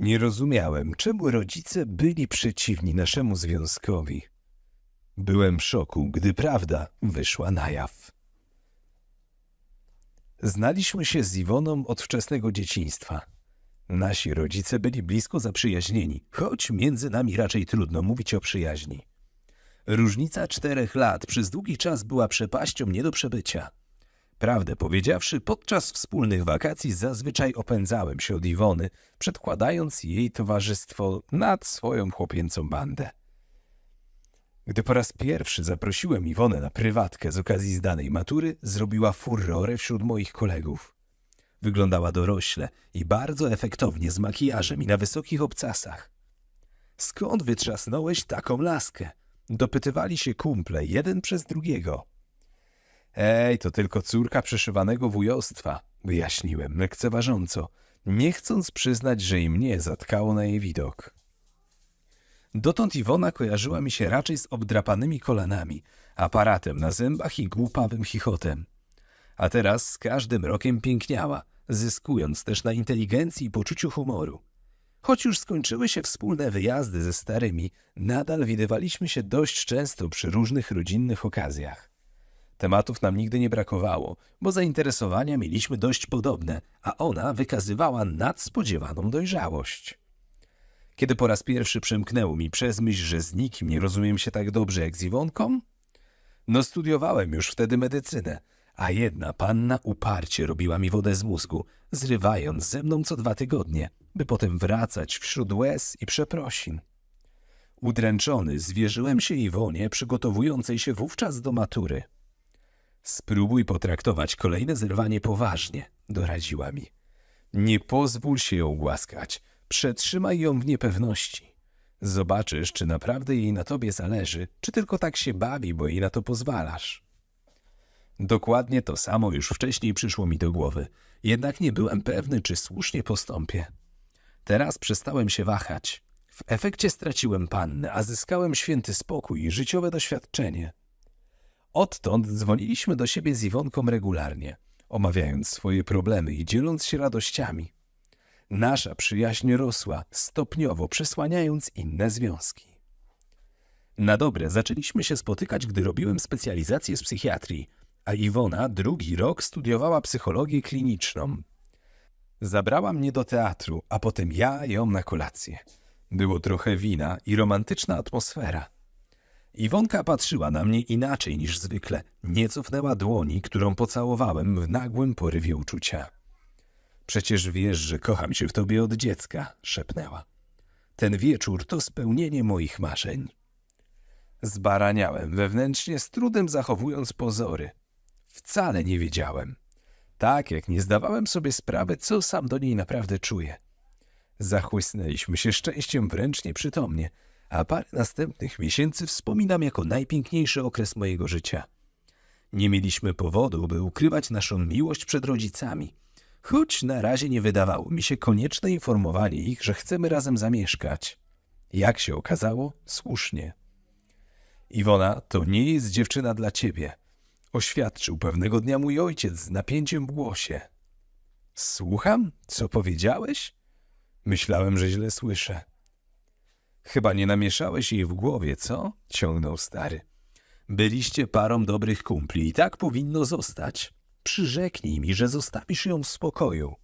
Nie rozumiałem, czemu rodzice byli przeciwni naszemu związkowi. Byłem w szoku, gdy prawda wyszła na jaw. Znaliśmy się z Iwoną od wczesnego dzieciństwa. Nasi rodzice byli blisko zaprzyjaźnieni, choć między nami raczej trudno mówić o przyjaźni. Różnica czterech lat przez długi czas była przepaścią nie do przebycia. Prawdę powiedziawszy, podczas wspólnych wakacji zazwyczaj opędzałem się od Iwony, przedkładając jej towarzystwo nad swoją chłopięcą bandę. Gdy po raz pierwszy zaprosiłem Iwonę na prywatkę z okazji zdanej matury, zrobiła furorę wśród moich kolegów. Wyglądała dorośle i bardzo efektownie z makijażem i na wysokich obcasach. Skąd wytrzasnąłeś taką laskę? Dopytywali się kumple, jeden przez drugiego. Ej, to tylko córka przeszywanego wujostwa, wyjaśniłem lekceważąco, nie chcąc przyznać, że i mnie zatkało na jej widok. Dotąd Iwona kojarzyła mi się raczej z obdrapanymi kolanami, aparatem na zębach i głupawym chichotem. A teraz z każdym rokiem piękniała, zyskując też na inteligencji i poczuciu humoru. Choć już skończyły się wspólne wyjazdy ze starymi, nadal widywaliśmy się dość często przy różnych rodzinnych okazjach. Tematów nam nigdy nie brakowało, bo zainteresowania mieliśmy dość podobne, a ona wykazywała nadspodziewaną dojrzałość. Kiedy po raz pierwszy przemknęło mi przez myśl, że z nikim nie rozumiem się tak dobrze jak z Iwonką? No studiowałem już wtedy medycynę, a jedna panna uparcie robiła mi wodę z mózgu, zrywając ze mną co dwa tygodnie, by potem wracać wśród łez i przeprosin. Udręczony zwierzyłem się Iwonie, przygotowującej się wówczas do matury. Spróbuj potraktować kolejne zerwanie poważnie, doradziła mi. Nie pozwól się ją głaskać, przetrzymaj ją w niepewności. Zobaczysz, czy naprawdę jej na tobie zależy, czy tylko tak się bawi, bo jej na to pozwalasz. Dokładnie to samo już wcześniej przyszło mi do głowy, jednak nie byłem pewny, czy słusznie postąpię. Teraz przestałem się wahać. W efekcie straciłem pannę, a zyskałem święty spokój i życiowe doświadczenie. Odtąd dzwoniliśmy do siebie z Iwonką regularnie, omawiając swoje problemy i dzieląc się radościami. Nasza przyjaźń rosła, stopniowo przesłaniając inne związki. Na dobre zaczęliśmy się spotykać, gdy robiłem specjalizację z psychiatrii, a Iwona drugi rok studiowała psychologię kliniczną. Zabrała mnie do teatru, a potem ja ją na kolację. Było trochę wina i romantyczna atmosfera. Iwonka patrzyła na mnie inaczej niż zwykle. Nie cofnęła dłoni, którą pocałowałem w nagłym porywie uczucia. Przecież wiesz, że kocham się w tobie od dziecka, szepnęła. Ten wieczór to spełnienie moich marzeń. Zbaraniałem wewnętrznie, z trudem zachowując pozory. Wcale nie wiedziałem. Tak jak nie zdawałem sobie sprawy, co sam do niej naprawdę czuję. Zachłysnęliśmy się szczęściem wręcz nieprzytomnie, a parę następnych miesięcy wspominam jako najpiękniejszy okres mojego życia. Nie mieliśmy powodu, by ukrywać naszą miłość przed rodzicami, choć na razie nie wydawało mi się konieczne informowanie ich, że chcemy razem zamieszkać. Jak się okazało, słusznie. Iwona, to nie jest dziewczyna dla ciebie, oświadczył pewnego dnia mój ojciec z napięciem w głosie. Słucham? Co powiedziałeś? Myślałem, że źle słyszę. Chyba nie namieszałeś jej w głowie, co? ciągnął stary. Byliście parą dobrych kumpli i tak powinno zostać. Przyrzeknij mi, że zostawisz ją w spokoju.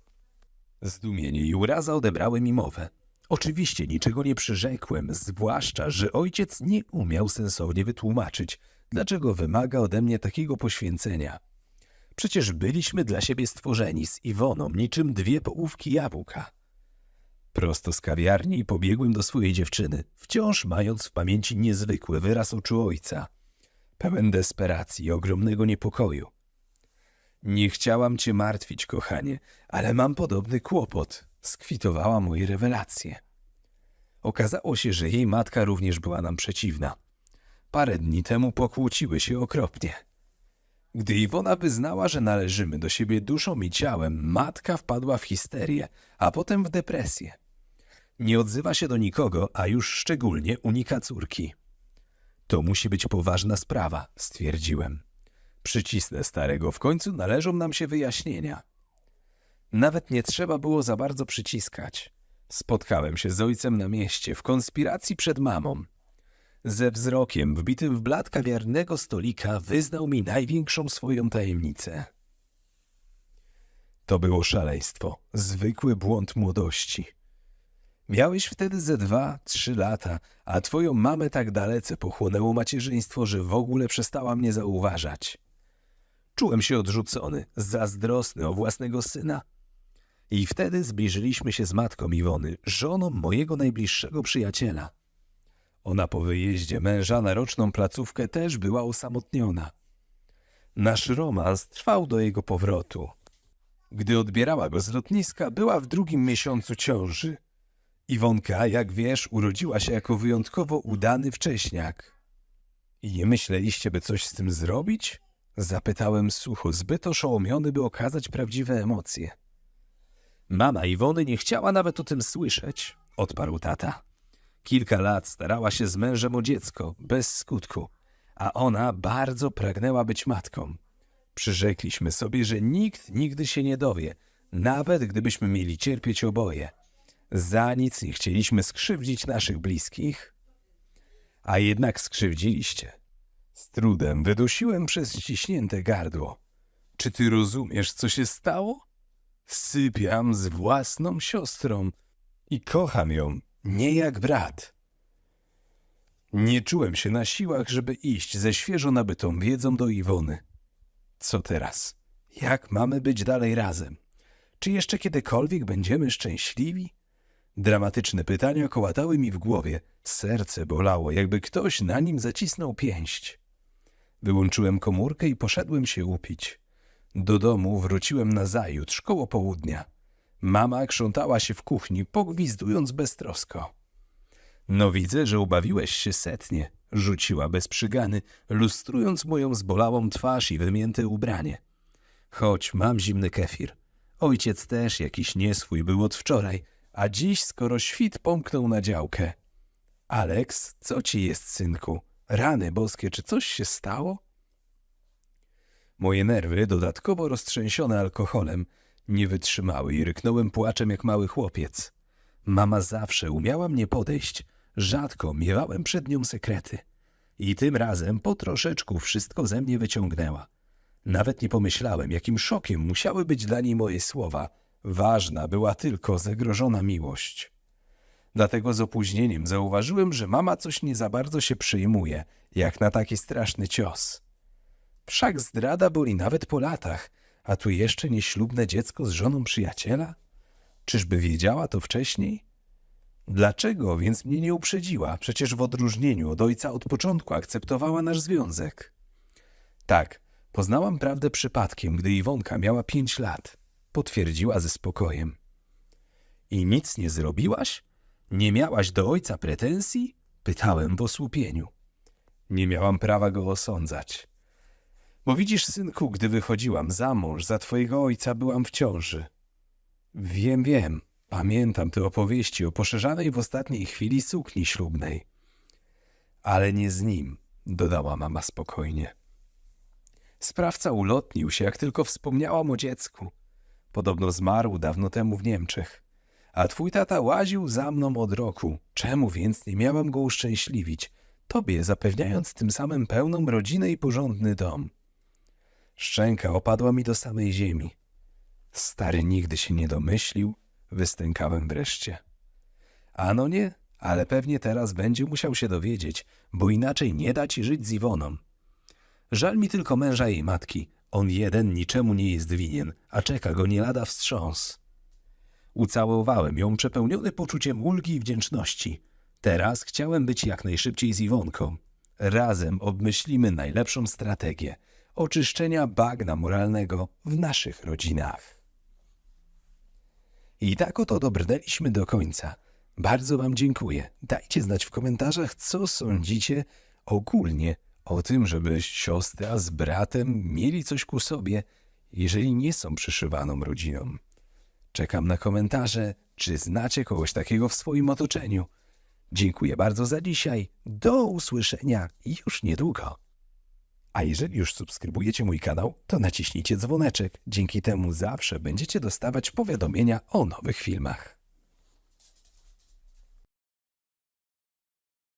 Zdumienie i uraza odebrały mi mowę. Oczywiście niczego nie przyrzekłem, zwłaszcza, że ojciec nie umiał sensownie wytłumaczyć, dlaczego wymaga ode mnie takiego poświęcenia. Przecież byliśmy dla siebie stworzeni z Iwoną niczym dwie połówki jabłka. Prosto z kawiarni pobiegłem do swojej dziewczyny, wciąż mając w pamięci niezwykły wyraz oczu ojca, pełen desperacji i ogromnego niepokoju. Nie chciałam cię martwić, kochanie, ale mam podobny kłopot, skwitowała moje rewelacje. Okazało się, że jej matka również była nam przeciwna. Parę dni temu pokłóciły się okropnie. Gdy Iwona wyznała, że należymy do siebie duszą i ciałem, matka wpadła w histerię, a potem w depresję. Nie odzywa się do nikogo, a już szczególnie unika córki. To musi być poważna sprawa, stwierdziłem. Przycisnę starego, w końcu należą nam się wyjaśnienia. Nawet nie trzeba było za bardzo przyciskać. Spotkałem się z ojcem na mieście w konspiracji przed mamą. Ze wzrokiem wbitym w blat kawiarnego stolika wyznał mi największą swoją tajemnicę. To było szaleństwo, zwykły błąd młodości. Miałeś wtedy ze dwa, trzy lata, a twoją mamę tak dalece pochłonęło macierzyństwo, że w ogóle przestała mnie zauważać. Czułem się odrzucony, zazdrosny o własnego syna. I wtedy zbliżyliśmy się z matką Iwony, żoną mojego najbliższego przyjaciela. Ona po wyjeździe męża na roczną placówkę też była osamotniona. Nasz romans trwał do jego powrotu. Gdy odbierała go z lotniska, była w drugim miesiącu ciąży. Iwonka, jak wiesz, urodziła się jako wyjątkowo udany wcześniak. I nie myśleliście, by coś z tym zrobić? Zapytałem sucho, zbyt oszołomiony, by okazać prawdziwe emocje. Mama Iwony nie chciała nawet o tym słyszeć, odparł tata. Kilka lat starała się z mężem o dziecko, bez skutku, a ona bardzo pragnęła być matką. Przyrzekliśmy sobie, że nikt nigdy się nie dowie, nawet gdybyśmy mieli cierpieć oboje. Za nic nie chcieliśmy skrzywdzić naszych bliskich, a jednak skrzywdziliście. Z trudem wydusiłem przez ściśnięte gardło. Czy ty rozumiesz, co się stało? Sypiam z własną siostrą i kocham ją, nie jak brat. Nie czułem się na siłach, żeby iść ze świeżo nabytą wiedzą do Iwony. Co teraz? Jak mamy być dalej razem? Czy jeszcze kiedykolwiek będziemy szczęśliwi? Dramatyczne pytania kołatały mi w głowie. Serce bolało, jakby ktoś na nim zacisnął pięść. Wyłączyłem komórkę i poszedłem się upić. Do domu wróciłem nazajutrz, koło południa. Mama krzątała się w kuchni, pogwizdując beztrosko. No widzę, że ubawiłeś się setnie, rzuciła bez przygany, lustrując moją zbolałą twarz i wymięte ubranie. Chodź, mam zimny kefir. Ojciec też jakiś nieswój był od wczoraj, a dziś skoro świt pomknął na działkę. Aleks, co ci jest, synku? Rany boskie, czy coś się stało? Moje nerwy, dodatkowo roztrzęsione alkoholem, nie wytrzymały i ryknąłem płaczem jak mały chłopiec. Mama zawsze umiała mnie podejść, rzadko miewałem przed nią sekrety. I tym razem po troszeczku wszystko ze mnie wyciągnęła. Nawet nie pomyślałem, jakim szokiem musiały być dla niej moje słowa. Ważna była tylko zagrożona miłość. Dlatego z opóźnieniem zauważyłem, że mama coś nie za bardzo się przyjmuje, jak na taki straszny cios. Wszak zdrada boli nawet po latach, a tu jeszcze nieślubne dziecko z żoną przyjaciela? Czyżby wiedziała to wcześniej? Dlaczego więc mnie nie uprzedziła? Przecież w odróżnieniu od ojca od początku akceptowała nasz związek. Tak, poznałam prawdę przypadkiem, gdy Iwonka miała pięć lat. Potwierdziła ze spokojem. I nic nie zrobiłaś? Nie miałaś do ojca pretensji? Pytałem w osłupieniu. Nie miałam prawa go osądzać. Bo widzisz, synku, gdy wychodziłam za mąż, za twojego ojca byłam w ciąży. Wiem, wiem. Pamiętam te opowieści o poszerzanej w ostatniej chwili sukni ślubnej. Ale nie z nim, dodała mama spokojnie. Sprawca ulotnił się, jak tylko wspomniałam o dziecku. Podobno zmarł dawno temu w Niemczech. A twój tata łaził za mną od roku. Czemu więc nie miałam go uszczęśliwić? Tobie, zapewniając tym samym pełną rodzinę i porządny dom. Szczęka opadła mi do samej ziemi. Stary nigdy się nie domyślił, wystękałem wreszcie. Ano nie, ale pewnie teraz będzie musiał się dowiedzieć, bo inaczej nie da ci żyć z Iwoną. Żal mi tylko męża jej matki. On jeden niczemu nie jest winien, a czeka go nie lada wstrząs. Ucałowałem ją przepełniony poczuciem ulgi i wdzięczności. Teraz chciałem być jak najszybciej z Iwonką. Razem obmyślimy najlepszą strategię oczyszczenia bagna moralnego w naszych rodzinach. I tak oto dobrnęliśmy do końca. Bardzo Wam dziękuję. Dajcie znać w komentarzach, co sądzicie ogólnie o tym, żeby siostra z bratem mieli coś ku sobie, jeżeli nie są przyszywaną rodziną. Czekam na komentarze, czy znacie kogoś takiego w swoim otoczeniu. Dziękuję bardzo za dzisiaj. Do usłyszenia już niedługo. A jeżeli już subskrybujecie mój kanał, to naciśnijcie dzwoneczek. Dzięki temu zawsze będziecie dostawać powiadomienia o nowych filmach.